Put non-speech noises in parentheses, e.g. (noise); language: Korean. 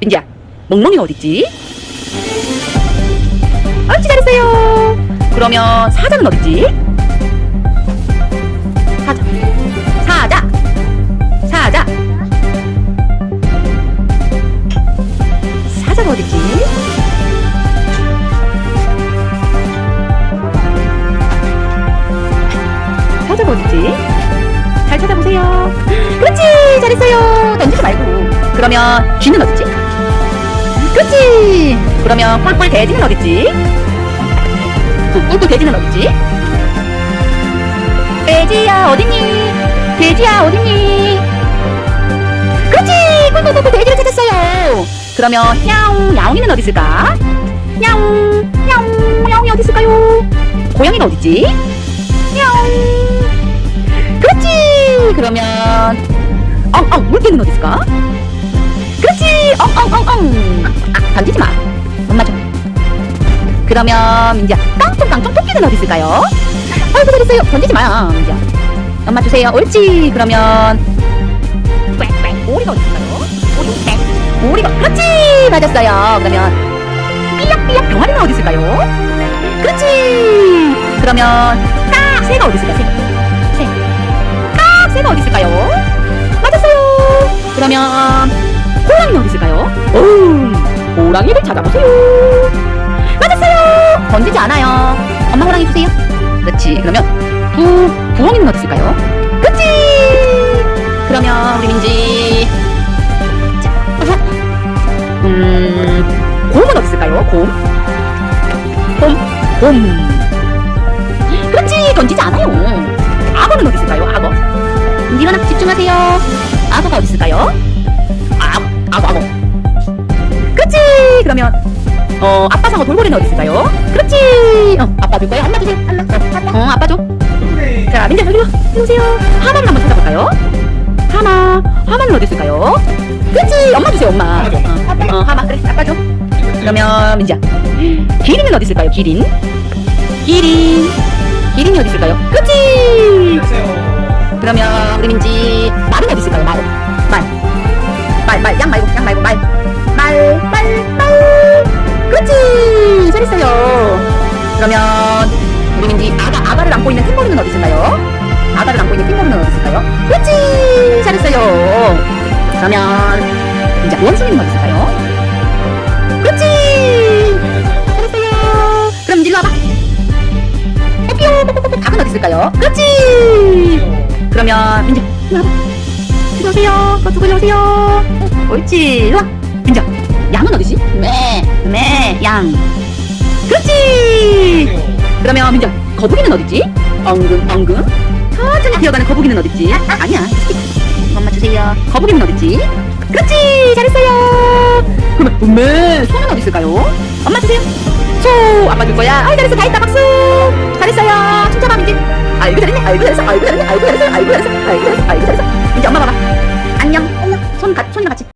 민지야, 멍멍이가 어딨지? 옳지, 잘했어요. 그러면 사자는 어딨지? 사자. 사자. 사자. 사자가 어딨지? 사자가 어딨지? 잘 찾아보세요. (gasps) 그렇지! 잘했어요. 던지지 말고. 그러면 쥐는 어딨지? 그렇지! 그러면 뿔뿔 돼지는 어딨지? 그 뿔뿔 돼지는 어딨지? 돼지야 어딨니? 돼지야 어딨니? 그렇지! 꿀꿀꿀꿀 돼지를 찾았어요. 그러면 야옹 야옹이는 어디 있을까? 야옹 야옹 야옹이 어디 있을까요? 고양이가 어딨지? 야옹 그렇지! 그러면 엉엉 물개는 어디 있을까? 그렇지! 엉엉엉엉 아 던지지 마. 엄마 줘. 그러면 민지야 깡통깡통 토끼는 어디 있을까요? 아이고 잘했어요. 던지지 마요 민지야. 엄마 주세요. 옳지. 그러면 꽥꽥 오리가 어디 있을까요? 오리 꽥 오리가 그렇지 맞았어요. 그러면 삐약삐약 병아리는 어디 있을까요? 그렇지. 그러면 깍 새가 어디 있을까? 새. 새. 깍 새가 어디 있을까요? 맞았어요. 그러면 호랑이는 어디 있을까요? 오, 호랑이를 찾아보세요. 맞았어요. 던지지 않아요. 엄마 호랑이 주세요. 그렇지. 그러면 부 부엉이는 어디 있을까요? 그렇지. 그러면 우리 민지 자, 음, 곰은 어디 있을까요? 곰. 곰, 곰. 그렇지. 던지지 않아요. 악어는 어디 있을까요? 악어. 민지 일어나 집중하세요. 악어가 어디 있을까요? 어 아빠 상어 돌고래는 어디 있을까요? 그렇지. 어 아빠 줄 거야. 엄마 주세요. 엄마. 어, 어 아빠 줘. 자 민재 여기 와. 이리 오세요. 하마를 한번 찾아볼까요? 하마. 하마는 어디 있을까요? 그렇지. 엄마 주세요. 엄마. 어, 어 하마 그래. 아빠 줘. 그러면 민지야. 기린은 어디 있을까요? 기린. 기린. 기린이 어디 있을까요? 그렇지. 그러면 우리 민지 말은 어디 있을까요? 말. 말. 양 말고, 그러면 우리 민지 아가, 아가를 안고 있는 탬버리는 어디 있을까요? 아가를 안고 있는 탬버리는 어디 있을까요? 그렇지! 잘했어요. 그러면 민지 원숭이는 어디 있을까요? 그렇지! 잘했어요. 그럼 민지 와봐. 뽀뽀뽀뽀. 닭은 어디 있을까요? 그렇지! 그러면 민지 와봐. 이리 오세요. 옳지. 와. 민지 양은 어디지? 매, 매, 양. 그렇지. 그러면 민정 거북이는 어딨지? 엉금 엉금 천천히 기어가는 거북이는 어딨지? 아, 아, 아니야. 엄마 주세요. 거북이는 어딨지? 그렇지! 잘했어요. 그러면 음메 손은 어디 있을까요? 엄마 주세요. 소 아빠 줄 거야. 아이 잘했어. 다 했다. 박수! 잘했어요. 춤춰봐 민지. 아이고 잘했네. 아이고 잘했어. 아이고 잘했네. 아이고 잘했어. 아이고 잘했어. 아이고 잘했어. 아이고 엄마 봐봐. 안녕. 손, 가, 손이랑 같이.